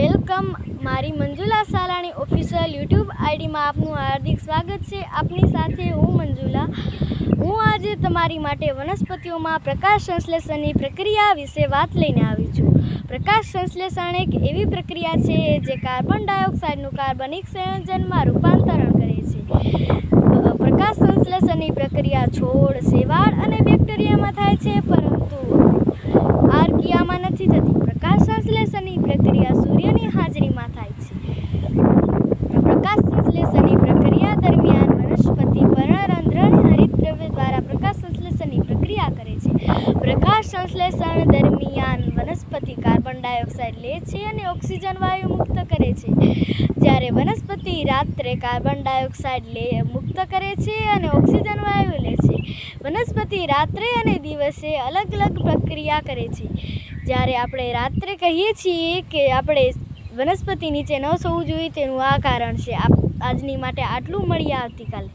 Welcome. મારી Manjula Salani official YouTube આઈડીમાં આપનું હાર્દિક સ્વાગત છે. આપની સાથે હું મંજુલા. હું આજે તમારી માટે વનસ્પતિઓમાં પ્રકાશ સંશ્લેષણની પ્રક્રિયા વિશે વાત લઈને આવી છું. પ્રકાશ સંશ્લેષણ એક એવી પ્રક્રિયા છે જે કાર્બન ડાયોક્સાઇડનું કાર્બનિક સંયોજનમાં રૂપાંતરણ કરે છે. પ્રકાશ સંશ્લેષણની પ્રક્રિયા છોડ શેવાળ અને બેક્ટેરિયામાં થાય છે, પરંતુ આર્કિયામાં નથી થતી. સંશ્લેષણની પ્રક્રિયા સૂર્યની હાજરીમાં થાય છે. પ્રકાશ સંશ્લેષણની પ્રક્રિયા દરમિયાન વનસ્પતિ પર્ણરંધ્ર હરિત દ્રવ્ય દ્વારા પ્રકાશ સંશ્લેષણની પ્રક્રિયા કરે છે. પ્રકાશ સંશ્લેષણ દરમિયાન વનસ્પતિ કાર્બન ડાયોક્સાઇડ લે છે અને ઓક્સિજન વાયુ મુક્ત કરે છે. જ્યારે વનસ્પતિ રાત્રે કાર્બન ડાયોક્સાઇડ લે મુક્ત કરે છે અને ઓક્સિજન વાયુ વનસ્પતિ રાત્રે અને દિવસે અલગ અલગ પ્રક્રિયા કરે છે. જ્યારે આપણે રાત્રે કહીએ છીએ કે આપણે વનસ્પતિ નીચે ન સોવું જોઈએ તેનું આ કારણ છે. આજની માટે આટલું મળીએ આવતીકાલે.